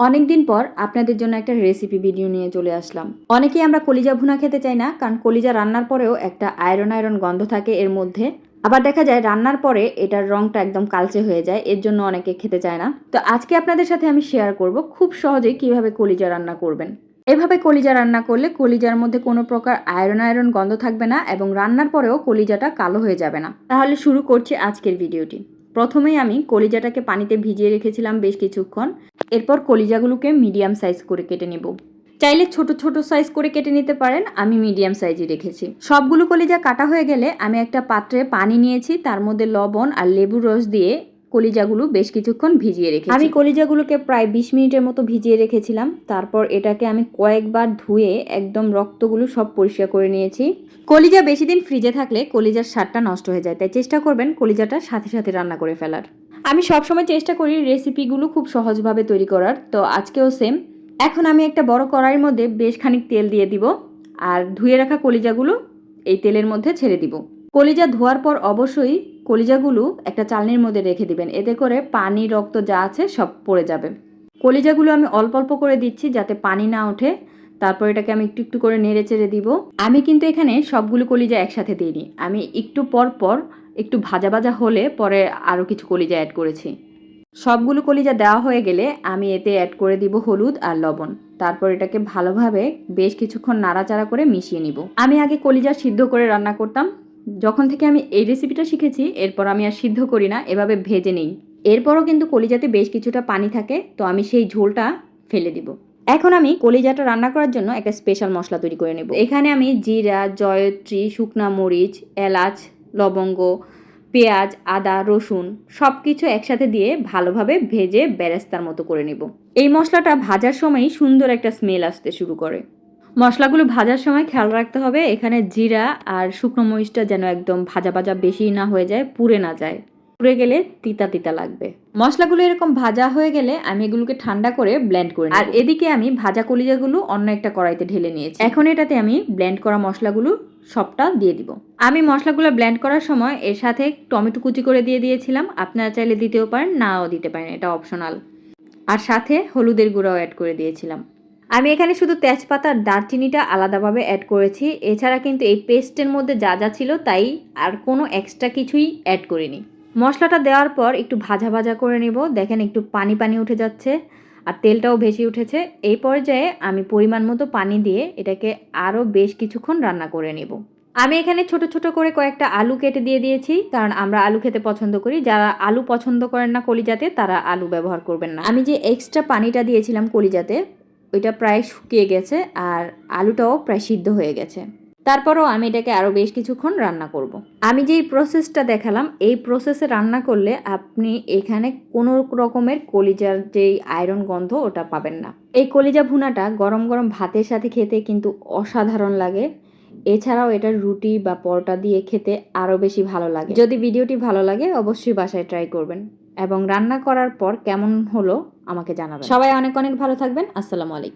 অনেকদিন পর আপনাদের জন্য একটা রেসিপি ভিডিও নিয়ে চলে আসলাম। অনেকেই আমরা কলিজা ভুনা খেতে চাই না, কারণ কলিজা রান্নার পরেও একটা আয়রন আয়রন গন্ধ থাকে এর মধ্যে। আবার দেখা যায়, রান্নার পরে এটার রংটা একদম কালচে হয়ে যায়, এর জন্য অনেকে খেতে চায় না। তো আজকে আপনাদের সাথে আমি শেয়ার করব খুব সহজেই কীভাবে কলিজা রান্না করবেন। এভাবে কলিজা রান্না করলে কলিজার মধ্যে কোনো প্রকার আয়রন আয়রন গন্ধ থাকবে না এবং রান্নার পরেও কলিজাটা কালো হয়ে যাবে না। তাহলে শুরু করছি আজকের ভিডিওটি প্রথমেই আমি কলিজাটাকে পানিতে ভিজিয়ে রেখেছিলাম বেশ কিছুক্ষণ। এরপর কলিজাগুলোকে মিডিয়াম সাইজ করে কেটে নেব। চাইলে ছোট ছোট সাইজ করে কেটে নিতে পারেন, আমি মিডিয়াম সাইজই রেখেছি। সবগুলো কলিজা কাটা হয়ে গেলে আমি একটা পাত্রে পানি নিয়েছি, তার মধ্যে লবণ আর লেবুর রস দিয়ে কলিজাগুলো বেশ কিছুক্ষণ ভিজিয়ে রেখে আমি কলিজাগুলোকে প্রায় বিশ মিনিটের মতো ভিজিয়ে রেখেছিলাম। তারপর এটাকে আমি কয়েকবার ধুয়ে একদম রক্তগুলো সব পরিষ্কার করে নিয়েছি। কলিজা বেশি দিন ফ্রিজে থাকলে কলিজার স্বাদটা নষ্ট হয়ে যায়, তাই চেষ্টা করবেন কলিজাটা সাথে সাথে রান্না করে ফেলার। আমি সবসময় চেষ্টা করি রেসিপিগুলো খুব সহজভাবে তৈরি করার, তো আজকেও সেম এখন আমি একটা বড় কড়াইয়ের মধ্যে বেশ খানিক তেল দিয়ে দিব আর ধুয়ে রাখা কলিজাগুলো এই তেলের মধ্যে ছেড়ে দিব। কলিজা ধোয়ার পর অবশ্যই কলিজাগুলো একটা চালনির মধ্যে রেখে দিবেন। এতে করে পানি, রক্ত যা আছে সব পড়ে যাবে। কলিজাগুলো আমি অল্প অল্প করে দিচ্ছি যাতে পানি না ওঠে। তারপর এটাকে আমি একটু একটু করে নেড়ে চেড়ে দিব। আমি কিন্তু এখানে সবগুলো কলিজা একসাথে দিইনি। আমি একটু পর পর একটু ভাজা ভাজা হলে পরে আরও কিছু কলিজা অ্যাড করেছি। সবগুলো কলিজা দেওয়া হয়ে গেলে আমি এতে অ্যাড করে দিব হলুদ আর লবণ। তারপর এটাকে ভালোভাবে বেশ কিছুক্ষণ নাড়াচাড়া করে মিশিয়ে নিব। আমি আগে কলিজা সিদ্ধ করে রান্না করতাম। যখন থেকে আমি এই রেসিপিটা শিখেছি, এরপর আমি আর সিদ্ধ করি না, এভাবে ভেজে নেই। এরপরও কিন্তু কলিজাতে বেশ কিছুটা পানি থাকে, তো আমি সেই ঝোলটা ফেলে দিব। এখন আমি কলিজাটা রান্না করার জন্য একটা স্পেশাল মশলা তৈরি করে নেব। এখানে আমি জিরা, জয়ত্রী, শুকনা মরিচ, এলাচ, লবঙ্গ, পেঁয়াজ, আদা, রসুন সব কিছু একসাথে দিয়ে ভালোভাবে ভেজে বেরেস্তার মতো করে নেব। এই মশলাটা ভাজার সময়ই সুন্দর একটা স্মেল আসতে শুরু করে। মশলাগুলো ভাজার সময় খেয়াল রাখতে হবে। এখানে জিরা আর শুকনো মরিচটা যেন একদম ভাজা ভাজা বেশি না হয়ে যায় পুড়ে না যায়। পুড়ে গেলে তিতা তিতা লাগবে। মশলাগুলো এরকম ভাজা হয়ে গেলে আমি এগুলোকে ঠান্ডা করে ব্লেন্ড করে আর এদিকে আমি ভাজা কলিজাগুলো অন্য একটা কড়াইতে ঢেলে নিয়েছি। এখন এটাতে আমি ব্লেন্ড করা মশলাগুলো সবটা দিয়ে দিব। আমি মশলাগুলো ব্লেন্ড করার সময় এর সাথে টমেটো কুচি করে দিয়ে দিয়েছিলাম। আপনারা চাইলে দিতেও পারেন নাও দিতে পারেন এটা অপশনাল আর সাথে হলুদের গুঁড়াও অ্যাড করে দিয়েছিলাম। আমি এখানে শুধু তেজপাতা দারচিনিটা আলাদাভাবে অ্যাড করেছি। এছাড়া কিন্তু এই পেস্টের মধ্যে যা যা ছিল তাই আর কোনো এক্সট্রা কিছুই অ্যাড করিনি। মশলাটা দেওয়ার পর একটু ভাজা ভাজা করে নেব। দেখেন একটু পানি পানি উঠে যাচ্ছে আর তেলটাও ভেসে উঠেছে। এই পর্যায়ে আমি পরিমাণ মতো পানি দিয়ে এটাকে আরও বেশ কিছুক্ষণ রান্না করে নেব। আমি এখানে ছোট ছোট করে কয়েকটা আলু কেটে দিয়ে দিয়েছি, কারণ আমরা আলু খেতে পছন্দ করি। যারা আলু পছন্দ করেন না কলিজাতে, তারা আলু ব্যবহার করবেন না। আমি যে এক্সট্রা পানিটা দিয়েছিলাম কলিজাতে ওইটা প্রায় শুকিয়ে গেছে আর আলুটাও প্রায় সিদ্ধ হয়ে গেছে। তারপরও আমি এটাকে আরও বেশ কিছুক্ষণ রান্না করব। আমি যেই প্রসেসটা দেখালাম, এই প্রসেসে রান্না করলে আপনি এখানে কোনো রকমের কলিজার যেই আয়রন গন্ধ ওটা পাবেন না। এই কলিজা ভুনাটা গরম গরম ভাতের সাথে খেতে কিন্তু অসাধারণ লাগে। এছাড়াও এটা রুটি বা পরোটা দিয়ে খেতে আরও বেশি ভালো লাগে। যদি ভিডিওটি ভালো লাগে, অবশ্যই বাসায় ট্রাই করবেন। এবং রান্না করার পর কেমন হলো আমাকে জানাবেন। সবাই অনেক অনেক ভালো থাকবেন। আসসালামু আলাইকুম।